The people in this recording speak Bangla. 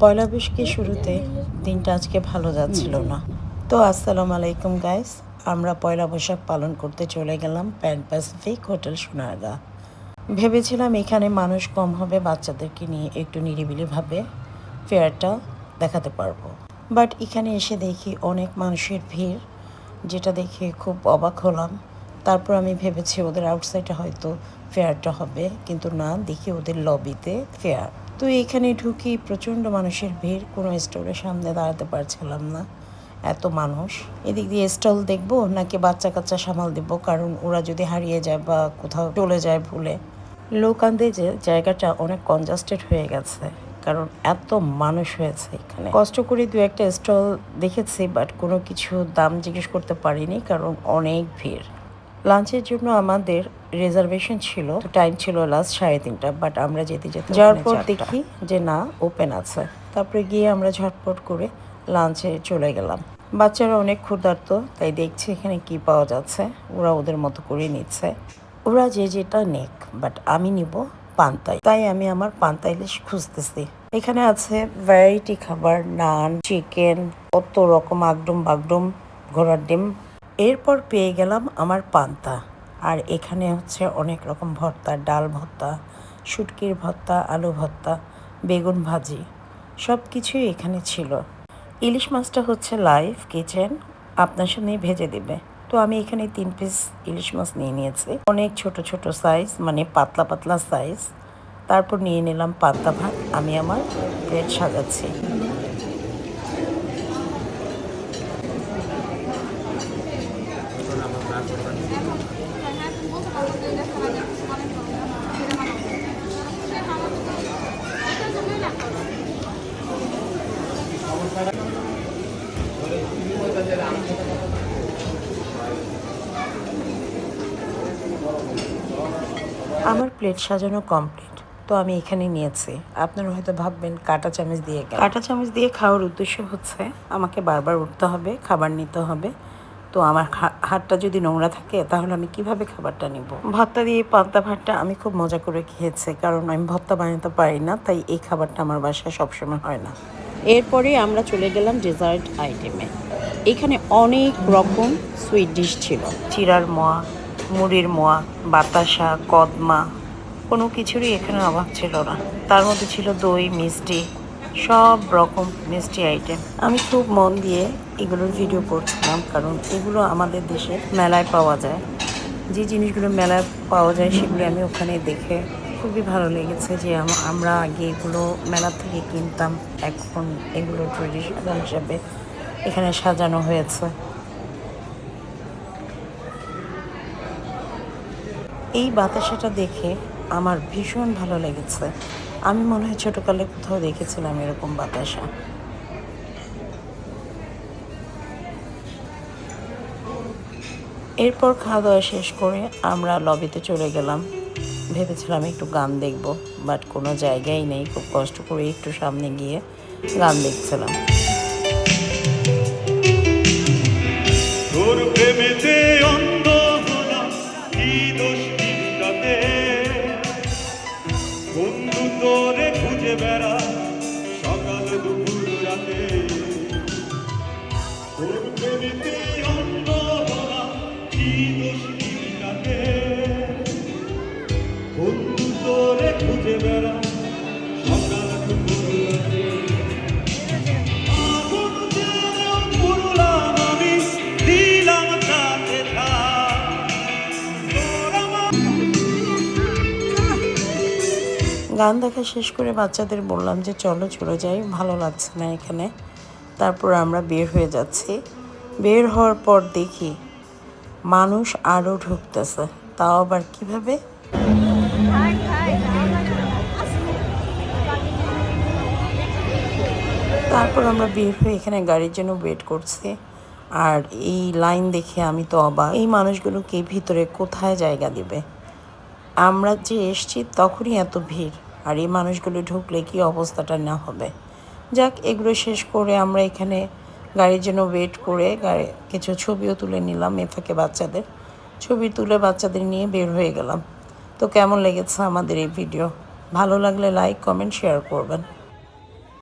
পয়লা বৈশাখের শুরুতে দিনটা আজকে ভালো যাচ্ছিল না। তো আসসালামু আলাইকুম গাইস আমরা পয়লা বৈশাখ পালন করতে চলে গেলাম প্যান প্যাসিফিক হোটেল সোনারগা। ভেবেছিলাম এখানে মানুষ কম হবে বাচ্চাদেরকে নিয়ে একটু নিরিবিলিভাবে ফেয়ারটা দেখাতে পারব। বাট এখানে এসে দেখি অনেক মানুষের ভিড় যেটা দেখে খুব অবাক হলাম। তারপর আমি ভেবেছি ওদের আউটসাইডে হয়তো ফেয়ারটা হবে কিন্তু না দেখি ওদের লবিতে ফেয়ার তো এখানে ঢুকি প্রচণ্ড মানুষের ভিড়। কোনো স্টোরের সামনে দাঁড়াতে পারছিলাম না। এত মানুষ। এদিক দিয়ে স্টল দেখব নাকি বাচ্চা কাচ্চা সামাল দেবো? কারণ ওরা যদি হারিয়ে যায় বা কোথাও চলে যায় ভুলে। লোকান্দে যে জায়গাটা অনেক কনজাস্টেড হয়ে গেছে। কারণ এত মানুষ হয়েছে এখানে। কষ্ট করে দু একটা স্টল দেখেছি, বাট কোনো কিছু দাম জিজ্ঞেস করতে পারিনি, কারণ অনেক ভিড়। লাঞ্চের জন্য আমাদের রিজার্ভেশন ছিল। তো টাইম ছিল লাস্ট সাড়ে তিনটা বাট আমরা যেতে যেতে যাওয়ার পর দেখি যে না ওপেন আছে। তারপরে গিয়ে আমরা ঝটপট করে লাঞ্চে চলে গেলাম। বাচ্চারা অনেক ক্ষুধার্ত তাই দেখছি এখানে কি পাওয়া যাচ্ছে। ওরা ওদের মতো করে নিচ্ছে। ওরা যে যেটা নেক বাট আমি নিব পান্তাই তাই আমি আমার পান্তা ইলিশ খুঁজতেছি। এখানে আছে ভ্যারাইটি খাবার নান চিকেন কত রকম আগডুম বাগডুম ঘোড়ার ডিম। এরপর পেয়ে গেলাম আমার পান্তা। আর এখানে হচ্ছে অনেক রকম ভর্তা, ডাল ভর্তা, শুটকির ভর্তা, আলু ভর্তা, বেগুন ভাজি সব কিছুই এখানে ছিল। ইলিশ মাছটা হচ্ছে লাইভ কিচেন, আপনার সামনেই ভেজে দেবে। তো আমি এখানে তিন পিস ইলিশ মাছ নিয়ে নিয়েছি। অনেক ছোট ছোট সাইজ মানে পাতলা পাতলা সাইজ তারপর নিয়ে নিলাম পান্তা ভাত, আমি আমার প্লেট সাজাচ্ছি। আমার প্লেট সাজানো কমপ্লিট তো আমি এখানে নিয়েছি। আপনারা হয়তো ভাববেন, কাঁটা চামচ দিয়ে কাঁটা চামচ দিয়ে খাওয়ার উদ্দেশ্য হচ্ছে, আমাকে বারবার উঠতে হবে, খাবার নিতে হবে। তো আমার হাতটা যদি নোংরা থাকে, তাহলে আমি কীভাবে খাবারটা নিব? ভর্তা দিয়ে পান্তা ভাতটা আমি খুব মজা করে খেয়েছি, কারণ আমি ভর্তা বানাতে পারি না, তাই এই খাবারটা আমার বাসায় সবসময় হয় না। এরপরে আমরা চলে গেলাম ডেজার্ট আইটেমে এখানে অনেক রকম সুইট ডিশ ছিল। চিরার মোয়া, মুড়ির মোয়া, বাতাসা, কদমা, কোনো কিছুরই এখানে অভাব ছিল না। তার মধ্যে ছিল দই, মিষ্টি, সব রকম মিষ্টি আইটেম আমি খুব মন দিয়ে এগুলোর ভিডিও করছিলাম, কারণ এগুলো আমাদের দেশে মেলায় পাওয়া যায়। যে জিনিসগুলো মেলায় পাওয়া যায় সেগুলো আমি ওখানে দেখে খুবই ভালো লেগেছে যে আমরা আগে এগুলো মেলা থেকে কিনতাম, এখন এগুলো ট্রেডিশনাল হিসাবে এখানে সাজানো হয়েছে। এই বাতাসাটা দেখে আমার ভীষণ ভালো লেগেছে। আমি মনে হয় ছোটোকালে কোথাও দেখেছিলাম এরকম বাতাসা। এরপর খাওয়া দাওয়া শেষ করে আমরা লবিতে চলে গেলাম। ভেবেছিলাম একটু গান দেখব বাট কোনো জায়গাই নেই, খুব কষ্ট করে একটু সামনে গিয়ে গান দেখছিলাম। তোর প্রেমেতে গান দেখা শেষ করে বাচ্চাদের বললাম যে, চলো, চলে যাই, ভালো লাগছে না এখানে। তারপর আমরা বের হয়ে যাচ্ছি। বের হওয়ার পর দেখি মানুষ আরও ঢুকতেছে। তাও আবার কীভাবে? তারপর আমরা বের হয়ে এখানে গাড়ির জন্য ওয়েট করছি। আর এই লাইন দেখে আমি তো অবাক। এই মানুষগুলোকে ভিতরে কোথায় জায়গা দিবে? আমরা যে এসছি, তখনই এত ভিড়। আর এই মানুষগুলো ঢুকলে কি অবস্থাটা না হবে? যাক, এগুলো শেষ করে আমরা এখানে গাড়ির জন্য ওয়েট করে গাড়ি, কিছু ছবিও তুলে নিলাম এ থেকে বাচ্চাদের। ছবি তুলে বাচ্চাদের নিয়ে বের হয়ে গেলাম। তো কেমন লেগেছে আমাদের এই ভিডিও ভালো লাগলে লাইক কমেন্ট শেয়ার করবেন।